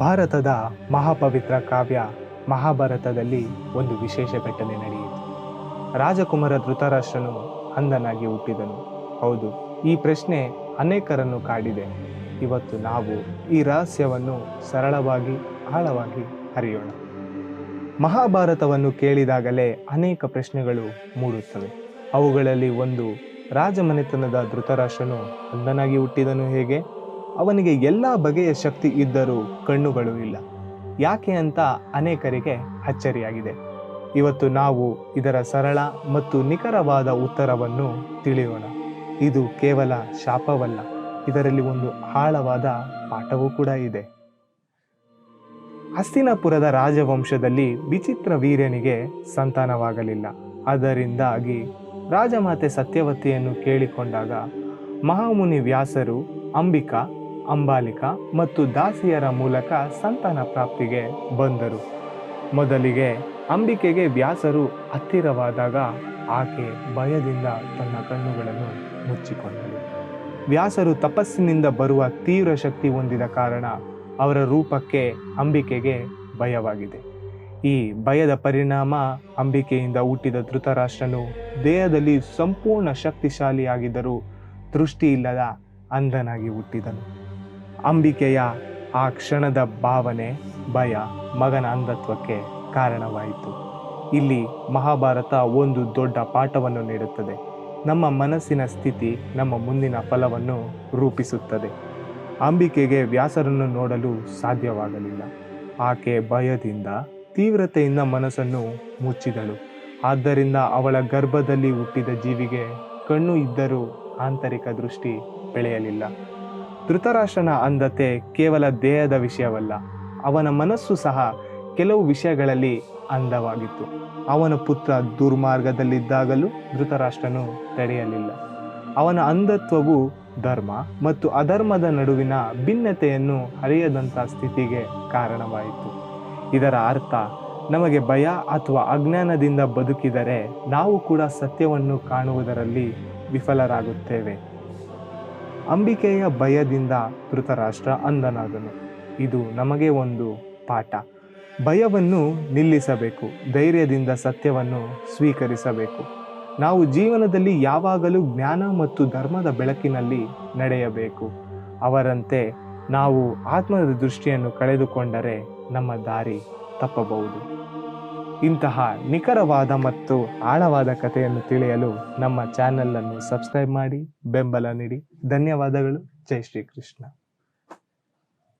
ಭಾರತದ ಮಹಾಪವಿತ್ರ ಕಾವ್ಯ ಮಹಾಭಾರತದಲ್ಲಿ ಒಂದು ವಿಶೇಷ ಘಟನೆ ನಡೆಯಿತು. ರಾಜಕುಮಾರ ಧೃತರಾಷ್ಟ್ರನು ಅಂಧನಾಗಿ ಹುಟ್ಟಿದನು. ಹೌದು, ಈ ಪ್ರಶ್ನೆ ಅನೇಕರನ್ನು ಕಾಡಿದೆ. ಇವತ್ತು ನಾವು ಈ ರಹಸ್ಯವನ್ನು ಸರಳವಾಗಿ, ಆಳವಾಗಿ ಅರಿಯೋಣ. ಮಹಾಭಾರತವನ್ನು ಕೇಳಿದಾಗಲೇ ಅನೇಕ ಪ್ರಶ್ನೆಗಳು ಮೂಡುತ್ತವೆ. ಅವುಗಳಲ್ಲಿ ಒಂದು ರಾಜಮನೆತನದ ಧೃತರಾಷ್ಟ್ರನು ಅಂಧನಾಗಿ ಹುಟ್ಟಿದನು ಹೇಗೆ? ಅವನಿಗೆ ಎಲ್ಲ ಬಗೆಯ ಶಕ್ತಿ ಇದ್ದರೂ ಕಣ್ಣುಗಳು ಇಲ್ಲ. ಯಾಕೆ ಅಂತ ಅನೇಕರಿಗೆ ಅಚ್ಚರಿಯಾಗಿದೆ. ಇವತ್ತು ನಾವು ಇದರ ಸರಳ ಮತ್ತು ನಿಖರವಾದ ಉತ್ತರವನ್ನು ತಿಳಿಯೋಣ. ಇದು ಕೇವಲ ಶಾಪವಲ್ಲ, ಇದರಲ್ಲಿ ಒಂದು ಆಳವಾದ ಪಾಠವೂ ಕೂಡ ಇದೆ. ಹಸ್ತಿನಾಪುರದ ರಾಜವಂಶದಲ್ಲಿ ವಿಚಿತ್ರ ವೀರ್ಯನಿಗೆ ಸಂತಾನವಾಗಲಿಲ್ಲ. ಅದರಿಂದಾಗಿ ರಾಜಮಾತೆ ಸತ್ಯವತಿಯನ್ನು ಕೇಳಿಕೊಂಡಾಗ ಮಹಾಮುನಿ ವ್ಯಾಸರು ಅಂಬಿಕಾ ಅಂಬಾಲಿಕಾ ಮತ್ತು ದಾಸಿಯರ ಮೂಲಕ ಸಂತಾನ ಪ್ರಾಪ್ತಿಗೆ ಬಂದರು. ಮೊದಲಿಗೆ ಅಂಬಿಕೆಗೆ ವ್ಯಾಸರು ಹತ್ತಿರವಾದಾಗ ಆಕೆ ಭಯದಿಂದ ತನ್ನ ಕಣ್ಣುಗಳನ್ನು ಮುಚ್ಚಿಕೊಂಡಳು. ವ್ಯಾಸರು ತಪಸ್ಸಿನಿಂದ ಬರುವ ತೀವ್ರ ಶಕ್ತಿ ಹೊಂದಿದ ಕಾರಣ ಅವರ ರೂಪಕ್ಕೆ ಅಂಬಿಕೆಗೆ ಭಯವಾಗಿದೆ. ಈ ಭಯದ ಪರಿಣಾಮ ಅಂಬಿಕೆಯಿಂದ ಹುಟ್ಟಿದ ಧೃತರಾಷ್ಟ್ರನು ದೇಹದಲ್ಲಿ ಸಂಪೂರ್ಣ ಶಕ್ತಿಶಾಲಿಯಾಗಿದ್ದರೂ ದೃಷ್ಟಿಯಿಲ್ಲದ ಅಂಧನಾಗಿ ಹುಟ್ಟಿದನು. ಅಂಬಿಕೆಯ ಆ ಕ್ಷಣದ ಭಾವನೆ, ಭಯ ಮಗನ ಅಂಧತ್ವಕ್ಕೆ ಕಾರಣವಾಯಿತು. ಇಲ್ಲಿ ಮಹಾಭಾರತ ಒಂದು ದೊಡ್ಡ ಪಾಠವನ್ನು ನೀಡುತ್ತದೆ. ನಮ್ಮ ಮನಸ್ಸಿನ ಸ್ಥಿತಿ ನಮ್ಮ ಮುಂದಿನ ಫಲವನ್ನು ರೂಪಿಸುತ್ತದೆ. ಅಂಬಿಕೆಗೆ ವ್ಯಾಸರನ್ನು ನೋಡಲು ಸಾಧ್ಯವಾಗಲಿಲ್ಲ. ಆಕೆ ಭಯದಿಂದ, ತೀವ್ರತೆಯಿಂದ ಮನಸ್ಸನ್ನು ಮುಚ್ಚಿದಳು. ಆದ್ದರಿಂದ ಅವಳ ಗರ್ಭದಲ್ಲಿ ಹುಟ್ಟಿದ ಜೀವಿಗೆ ಕಣ್ಣು ಇದ್ದರೂ ಆಂತರಿಕ ದೃಷ್ಟಿ ಬೆಳೆಯಲಿಲ್ಲ. ಧೃತರಾಷ್ಟ್ರನ ಅಂಧತೆ ಕೇವಲ ದೇಹದ ವಿಷಯವಲ್ಲ, ಅವನ ಮನಸ್ಸು ಸಹ ಕೆಲವು ವಿಷಯಗಳಲ್ಲಿ ಅಂಧವಾಗಿತ್ತು ಅವನ ಪುತ್ರ ದುರ್ಮಾರ್ಗದಲ್ಲಿದ್ದಾಗಲೂ ಧೃತರಾಷ್ಟ್ರನು ತಡೆಯಲಿಲ್ಲ. ಅವನ ಅಂಧತ್ವವು ಧರ್ಮ ಮತ್ತು ಅಧರ್ಮದ ನಡುವಿನ ಭಿನ್ನತೆಯನ್ನು ಅರಿಯದಂಥ ಸ್ಥಿತಿಗೆ ಕಾರಣವಾಯಿತು. ಇದರ ಅರ್ಥ, ನಮಗೆ ಭಯ ಅಥವಾ ಅಜ್ಞಾನದಿಂದ ಬದುಕಿದರೆ ನಾವು ಕೂಡ ಸತ್ಯವನ್ನು ಕಾಣುವುದರಲ್ಲಿ ವಿಫಲರಾಗುತ್ತೇವೆ. ಅಂಬಿಕೆಯ ಭಯದಿಂದ ಧೃತರಾಷ್ಟ್ರ ಅಂದನಾದನು. ಇದು ನಮಗೆ ಒಂದು ಪಾಠ. ಭಯವನ್ನು ನಿಲ್ಲಿಸಬೇಕು, ಧೈರ್ಯದಿಂದ ಸತ್ಯವನ್ನು ಸ್ವೀಕರಿಸಬೇಕು. ನಾವು ಜೀವನದಲ್ಲಿ ಯಾವಾಗಲೂ ಜ್ಞಾನ ಮತ್ತು ಧರ್ಮದ ಬೆಳಕಿನಲ್ಲಿ ನಡೆಯಬೇಕು. ಅವರಂತೆ ನಾವು ಆತ್ಮದ ದೃಷ್ಟಿಯನ್ನು ಕಳೆದುಕೊಂಡರೆ ನಮ್ಮ ದಾರಿ ತಪ್ಪಬಹುದು. ಇಂತಹ ನಿಖರವಾದ ಮತ್ತು ಆಳವಾದ ಕಥೆಯನ್ನು ತಿಳಿಯಲು ನಮ್ಮ ಚಾನೆಲ್ ಅನ್ನು ಸಬ್ಸ್ಕ್ರೈಬ್ ಮಾಡಿ, ಬೆಂಬಲ ನೀಡಿ. ಧನ್ಯವಾದಗಳು. ಜೈ ಶ್ರೀಕೃಷ್ಣ.